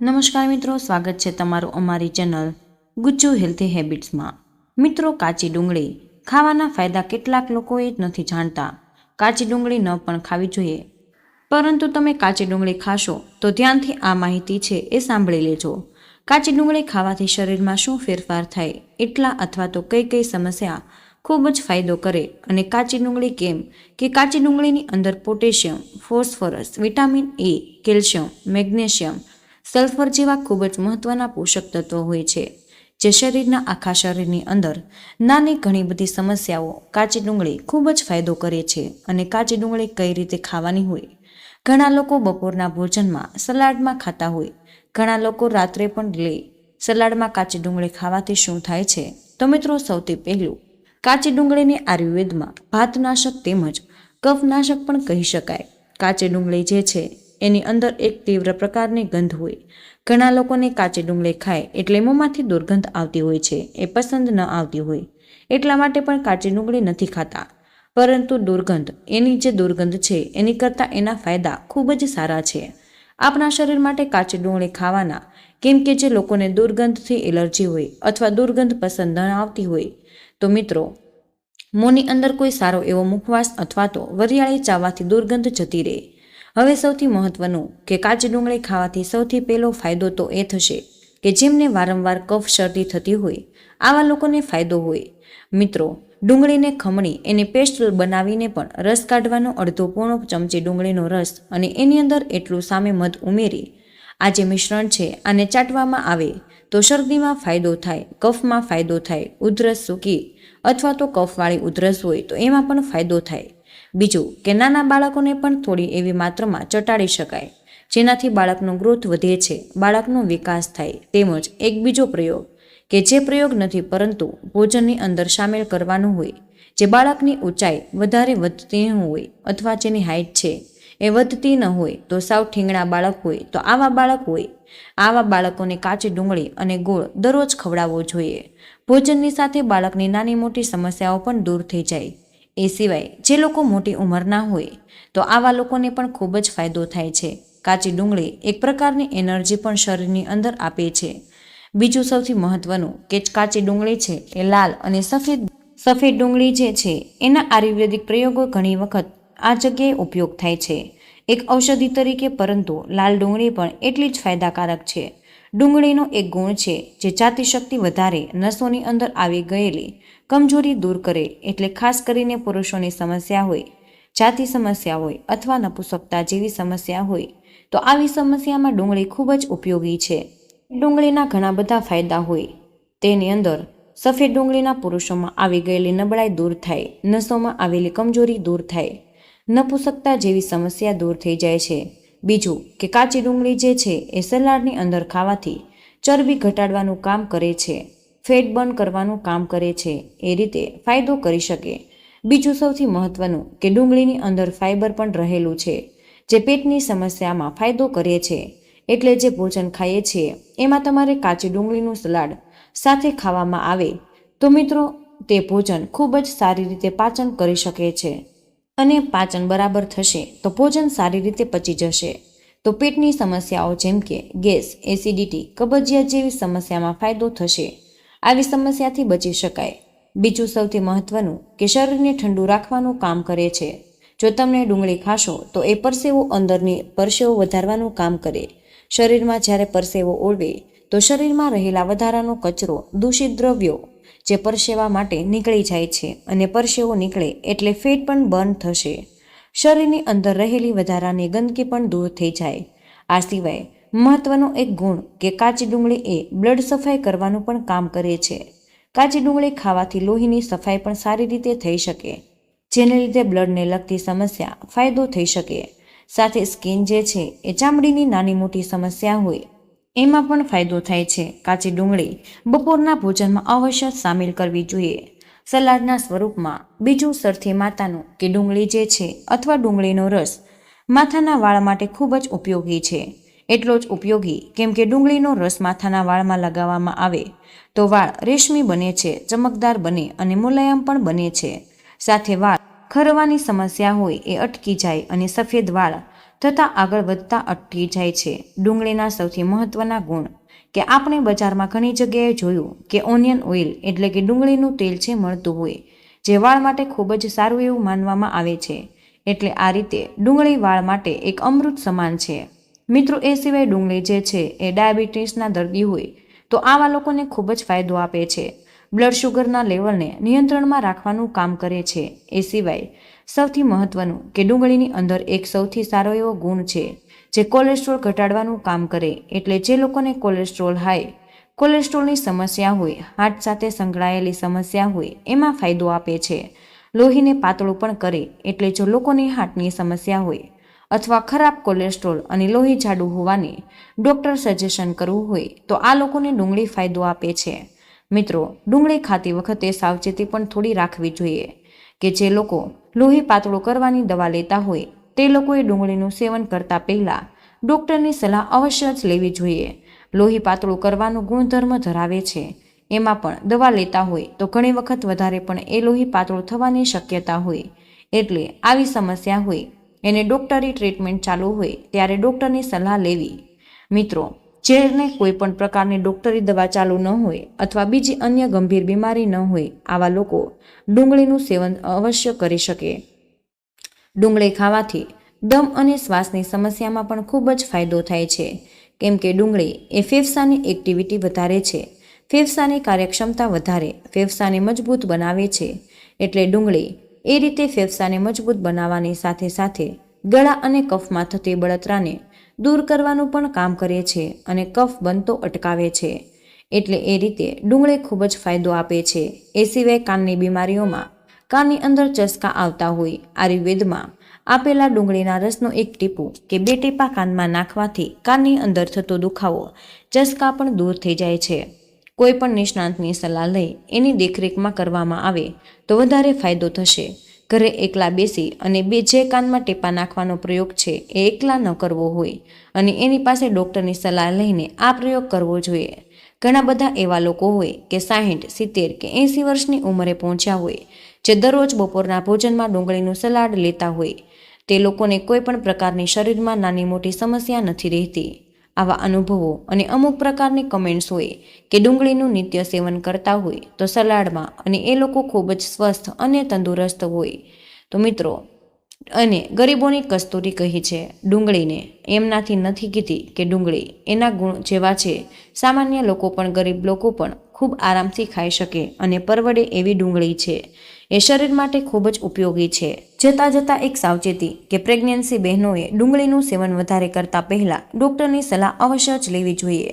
નમસ્કાર મિત્રો, સ્વાગત છે તમારું અમારી ચેનલ ગુજ્જુ હેલ્ધી હેબિટ્સમાં. મિત્રો, કાચી ડુંગળી ખાવાના ફાયદા કેટલાક લોકોએ જ નથી જાણતા. કાચી ડુંગળી ન પણ ખાવી જોઈએ. પરંતુ તમે કાચી ડુંગળી ખાશો તો ધ્યાનથી આ માહિતી છે એ સાંભળી લેજો. કાચી ડુંગળી ખાવાથી શરીરમાં શું ફેરફાર થાય એટલા અથવા તો કઈ કઈ સમસ્યા ખૂબ જ ફાયદો કરે અને કાચી ડુંગળી કેમ કે કાચી ડુંગળીની અંદર potassium, phosphorus, vitamin A, calcium, magnesium sulphur જેવા ખૂબ જ મહત્વના પોષક તત્વો હોય છે, જે શરીરના આખા શરીરની અંદર નાની ઘણી બધી સમસ્યાઓ, કાચી ડુંગળી ખૂબ જ ફાયદો કરે છે અને કાચી ડુંગળી કઈ રીતે ખાવાની હોય? ઘણા લોકો બપોરના ભોજનમાં સલાડમાં ખાતા હોય. ઘણા લોકો રાત્રે પણ લે. સલાડમાં કાચી ડુંગળી ખાવાથી શું થાય છે? તો મિત્રો સૌથી પહેલું, કાચી ડુંગળીને આયુર્વેદમાં ભાતનાશક તેમજ કફનાશક પણ કહી શકાય. કાચી ડુંગળી જે છે એની અંદર એક તીવ્ર પ્રકારની ગંધ હોય. ઘણા લોકોને કાચી ડુંગળી ખાય એટલે મોંમાંથી દુર્ગંધ આવતી હોય છે, એ પસંદ ન આવતી હોય. એટલા માટે પણ કાચી ડુંગળી નથી ખાતા. પરંતુ દુર્ગંધ, એની જે દુર્ગંધ છે, એની કરતાં એના ફાયદા ખૂબ જ સારા છે. આપણા શરીર માટે કાચી ડુંગળી ખાવાના, કેમ કે જે લોકોને દુર્ગંધથી એલર્જી હોય અથવા દુર્ગંધ પસંદ ન આવતી હોય, તો મિત્રો, મોંની અંદર કોઈ સારો એવો મુખવાસ અથવા તો વરિયાળી ચાવવાથી દુર્ગંધ જતી રહે. હવે સૌથી મહત્વનું કે કાચી ડુંગળી ખાવાથી સૌથી પહેલો ફાયદો તો એ થશે કે જેમને વારંવાર કફ, શરદી થતી હોય, આવા લોકોને ફાયદો હોય. મિત્રો, ડુંગળીને ખમણી એને પેસ્ટ બનાવીને પણ રસ કાઢવાનો અડધો પોણો ચમચી ડુંગળીનો રસ અને એની અંદર એટલું સામે મધ ઉમેરી, આ જે મિશ્રણ છે આને ચાટવામાં આવે તો શરદીમાં ફાયદો થાય, કફમાં ફાયદો થાય, ઉધરસ સૂકી અથવા તો કફવાળી ઉધરસ હોય તો એમાં પણ ફાયદો થાય. બીજું, કે નાના બાળકોને પણ થોડી એવી માત્રામાં ચટાડી શકાય, જેનાથી બાળકનો ગ્રોથ વધે છે, બાળકનો વિકાસ થાય, તેમજ એક બીજો પ્રયોગ, કે જે પ્રયોગ નથી પરંતુ ભોજનની અંદર સામેલ કરવાનું હોય, જે બાળકની ઊંચાઈ વધારે વધતી ન હોય અથવા જેની હાઇટ છે એ વધતી ન હોય, તો સાવ ઠીંગણા બાળક હોય, તો આવા બાળક હોય. આવા બાળકોને કાચી ડુંગળી અને ગોળ દરરોજ ખવડાવવો જોઈએ. ભોજનની સાથે બાળકની નાની મોટી સમસ્યાઓ પણ દૂર થઈ જાય એ સિવાય જે લોકો મોટી ઉંમરના હોય, તો આવા લોકોને પણ ખૂબ જ ફાયદો થાય છે. કાચી ડુંગળી એક પ્રકારની એનર્જી પણ શરીરની અંદર આપે છે. બીજું સૌથી મહત્વનું કે કાચી ડુંગળી છે એ લાલ અને સફેદ સફેદ ડુંગળી જે છે, એના આયુર્વેદિક પ્રયોગો ઘણી વખત આ જગ્યાએ ઉપયોગ થાય છે. એક ઔષધિ તરીકે પરંતુ લાલ ડુંગળી પણ એટલી જ ફાયદાકારક છે. ડુંગળીનો એક ગુણ છે જે જાતિશક્તિ વધારે નસોની અંદર આવી ગયેલી કમજોરી દૂર કરે એટલે ખાસ કરીને પુરુષોની સમસ્યા હોય, જાતિ સમસ્યા હોય અથવા નપુસકતા જેવી સમસ્યા હોય, તો આવી સમસ્યામાં ડુંગળી ખૂબ જ ઉપયોગી છે. ડુંગળીના ઘણા બધા ફાયદા હોય. તેની અંદર સફેદ ડુંગળીના પુરુષોમાં આવી ગયેલી નબળાઈ દૂર થાય, નસોમાં આવેલી કમજોરી દૂર થાય, નપુસકતા જેવી સમસ્યા દૂર થઈ જાય છે. બીજું કે કાચી ડુંગળી જે છે એ સલાડની અંદર ખાવાથી ચરબી ઘટાડવાનું કામ કરે છે, ફેટ બર્ન કરવાનું કામ કરે છે, એ રીતે ફાયદો કરી શકે. બીજું સૌથી મહત્વનું કે ડુંગળીની અંદર ફાઇબર પણ રહેલું છે, જે પેટની સમસ્યામાં ફાયદો કરે છે. એટલે જે ભોજન ખાઈએ છીએ, એમાં તમારે કાચી ડુંગળીનું સલાડ સાથે ખાવામાં આવે, તો મિત્રો, તે ભોજન ખૂબ જ સારી રીતે પાચન કરી શકે છે. અને પાચન બરાબર થશે તો ભોજન સારી રીતે પચી જશે. તો પેટની સમસ્યાઓ જેમ કે ગેસ, એસિડિટી, કબજિયાત જેવી સમસ્યામાં ફાયદો થશે. આવી સમસ્યાથી બચી શકાય. બીજું સૌથી મહત્વનું કે શરીરને ઠંડુ રાખવાનું કામ કરે છે. જો તમે ડુંગળી ખાશો તો એ પરસેવો અંદરની પરસેવો વધારવાનું કામ કરે. શરીરમાં જ્યારે પરસેવો ઓળવે તો શરીરમાં રહેલા વધારાનો કચરો, દૂષિત દ્રવ્યો જે પરસેવા માટે નીકળી જાય છે અને પરસેવો નીકળે એટલે ફેટ પણ બર્ન થશે. શરીરની અંદર રહેલી વધારાની ગંદકી પણ દૂર થઈ જાય. આ સિવાય મહત્વનો એક ગુણ કે કાચી ડુંગળી એ બ્લડ સફાઈ કરવાનું પણ કામ કરે છે. કાચી ડુંગળી ખાવાથી લોહીની સફાઈ પણ સારી રીતે થઈ શકે, જેને લીધે બ્લડને લગતી સમસ્યા ફાયદો થઈ શકે. સાથે સ્કિન જે છે એ ચામડીની નાની મોટી સમસ્યા હોય એમાં પણ ફાયદો થાય છે. કાચી ડુંગળી બપોરના ભોજનમાં અવશ્ય સામેલ કરવી જોઈએ. સલાડના સ્વરૂપમાં બીજું સરથી માતાનું કે ડુંગળી જે છે અથવા ડુંગળીનો રસ માથાના વાળ માટે ખૂબ જ ઉપયોગી છે. એટલો જ ઉપયોગી કેમ કે ડુંગળીનો રસ માથાના વાળમાં લગાવવામાં આવે તો વાળ રેશમી બને છે, ચમકદાર બને અને મુલાયમ પણ બને છે. સાથે વાળ ખરવાની સમસ્યા હોય એ અટકી જાય અને સફેદ વાળ થતાં આગળ વધતા અટકી જાય છે. ડુંગળીના સૌથી મહત્વના ગુણ કે આપણે બજારમાં ઘણી જગ્યાએ જોયું કે ઓનિયન ઓઇલ એટલે કે ડુંગળીનું તેલ છે મળતું હોય, જે વાળ માટે ખૂબ જ સારું એવું માનવામાં આવે છે. એટલે આ રીતે ડુંગળી વાળ માટે એક અમૃત સમાન છે. મિત્રો, એ સિવાય ડુંગળી જે છે એ ડાયાબિટીસના દર્દી હોય, તો આવા લોકોને ખૂબ જ ફાયદો આપે છે. બ્લડ શુગરના લેવલને નિયંત્રણમાં રાખવાનું કામ કરે છે. એ સિવાય, સૌથી મહત્વનું કે ડુંગળીની અંદર એક સૌથી સારો એવો ગુણ છે જે કોલેસ્ટ્રોલ ઘટાડવાનું કામ કરે એટલે જે લોકોને કોલેસ્ટ્રોલ હાઈ કોલેસ્ટ્રોલની સમસ્યા હોય, હાર્ટ સાથે સંકળાયેલી સમસ્યા હોય, એમાં ફાયદો આપે છે. લોહીને પાતળું પણ કરે એટલે જો લોકોની હાર્ટની સમસ્યા હોય અથવા ખરાબ કોલેસ્ટ્રોલ અને લોહી જાડું હોવાની ડૉક્ટર સજેશન કરવું હોય તો આ લોકોને ડુંગળી ફાયદો આપે છે. મિત્રો, ડુંગળી ખાતી વખતે સાવચેતી પણ થોડી રાખવી જોઈએ કે જે લોકો લોહી પાતળું કરવાની દવા લેતા હોય, તે લોકોએ ડુંગળીનું સેવન કરતા પહેલાં ડૉક્ટરની સલાહ અવશ્ય જ લેવી જોઈએ. લોહી પાતળું કરવાનો ગુણધર્મ ધરાવે છે. એમાં પણ દવા લેતા હોય તો ઘણી વખત વધારે પણ એ લોહી પાતળું થવાની શક્યતા હોય. એટલે આવી સમસ્યા હોય, એને ડૉક્ટરી ટ્રીટમેન્ટ ચાલુ હોય, ત્યારે ડૉક્ટરની સલાહ લેવી. મિત્રો જેને કોઈ પણ પ્રકારની ડૉક્ટરી દવા ચાલુ ન હોય અથવા બીજી અન્ય ગંભીર બીમારી ન હોય, આવા લોકો ડુંગળીનું સેવન અવશ્ય કરી શકે. ડુંગળી ખાવાથી દમ અને શ્વાસની સમસ્યામાં પણ ખૂબ જ ફાયદો થાય છે. કેમ કે ડુંગળી એ ફેફસાની એક્ટિવિટી વધારે છે. ફેફસાની કાર્યક્ષમતા વધારે, ફેફસાને મજબૂત બનાવે છે. એટલે ડુંગળી એ રીતે ફેફસાને મજબૂત બનાવવાની સાથે સાથે ગળા અને કફમાં થતી બળતરાને દૂર કરવાનું પણ કામ કરે છે અને કફ બનતો અટકાવે છે. એટલે એ રીતે ડુંગળી ખૂબ જ ફાયદો આપે છે. એ સિવાય કાનની બીમારીઓમાં કાનની અંદર ચસકા આવતા હોય. આયુર્વેદમાં આપેલા ડુંગળીના રસનો એક ટીપું કે બે ટીપા કાનમાં નાખવાથી કાનની અંદર થતો દુખાવો ચસકા પણ દૂર થઈ જાય છે. કોઈ પણ નિષ્ણાંતની સલાહ લઈ એની દેખરેખમાં કરવામાં આવે તો વધારે ફાયદો થશે. ઘરે એકલા બેસી અને બે જે કાનમાં ટેપા નાખવાનો પ્રયોગ છે એ એકલા ન કરવો હોય. અને એની પાસે ડૉક્ટરની સલાહ લઈને આ પ્રયોગ કરવો જોઈએ. ઘણા બધા એવા લોકો હોય કે સાહીઠ, સિત્તેર કે એંસી વર્ષની ઉંમરે પહોંચ્યા હોય, જે દરરોજ બપોરના ભોજનમાં ડુંગળીનું સલાડ લેતા હોય. તે લોકોને કોઈ પણ પ્રકારની શરીરમાં નાની મોટી સમસ્યા નથી રહેતી. આવા અનુભવો અને અમુક પ્રકારની કમેન્ટ્સ હોય કે ડુંગળીનું નિત્ય સેવન કરતા હોય તો સલાડમાં અને એ લોકો ખૂબ જ સ્વસ્થ અને તંદુરસ્ત હોય. તો મિત્રો, અને ગરીબોની કસ્તુરી કહી છે, ડુંગળીને એમનાથી નથી કીધી કે ડુંગળી એના ગુણ જેવા છે. સામાન્ય લોકો પણ ગરીબ લોકો પણ ખૂબ આરામથી ખાઈ શકે અને પરવડે એવી ડુંગળી છે. એ શરીર માટે ખૂબ જ ઉપયોગી છે. જતાં જતાં એક સાવચેતી કે પ્રેગ્નન્સી બહેનોએ ડુંગળીનું સેવન વધારે કરતાં પહેલાં ડૉક્ટરની સલાહ અવશ્ય જ લેવી જોઈએ.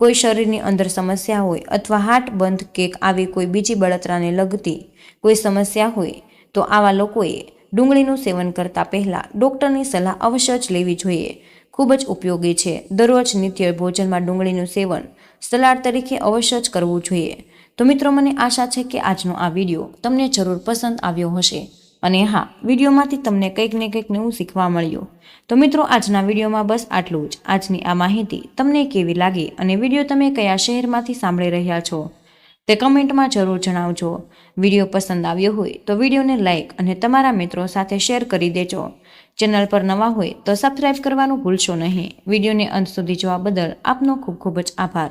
કોઈ શરીરની અંદર સમસ્યા હોય અથવા હાર્ટ બંધ કે આવી કોઈ બીજી બળતરાને લગતી કોઈ સમસ્યા હોય, તો આવા લોકોએ ડુંગળીનું સેવન કરતાં પહેલાં ડૉક્ટરની સલાહ અવશ્ય જ લેવી જોઈએ. ખૂબ જ ઉપયોગી છે. દરરોજ નિત્ય ભોજનમાં ડુંગળીનું સેવન સલાડ તરીકે અવશ્ય જ કરવું જોઈએ. તો મિત્રો, મને આશા છે કે આજનો આ વીડિયો તમને જરૂર પસંદ આવ્યો હશે. અને હા, વિડીયોમાંથી તમને કંઈક ને કંઈક નવું શીખવા મળ્યું. તો મિત્રો, આજના વિડીયોમાં બસ આટલું જ. આજની આ માહિતી તમને કેવી લાગી અને વીડિયો તમે કયા શહેરમાંથી સાંભળી રહ્યા છો? તે કમેન્ટમાં જરૂર જણાવજો. વીડિયો પસંદ આવ્યો હોય તો વિડીયોને લાઇક અને તમારા મિત્રો સાથે શેર કરી દેજો. ચેનલ પર નવા હોય તો સબસ્ક્રાઈબ કરવાનું ભૂલશો નહીં. વિડીયોને અંત સુધી જોવા બદલ આપનો ખૂબ ખૂબ જ આભાર.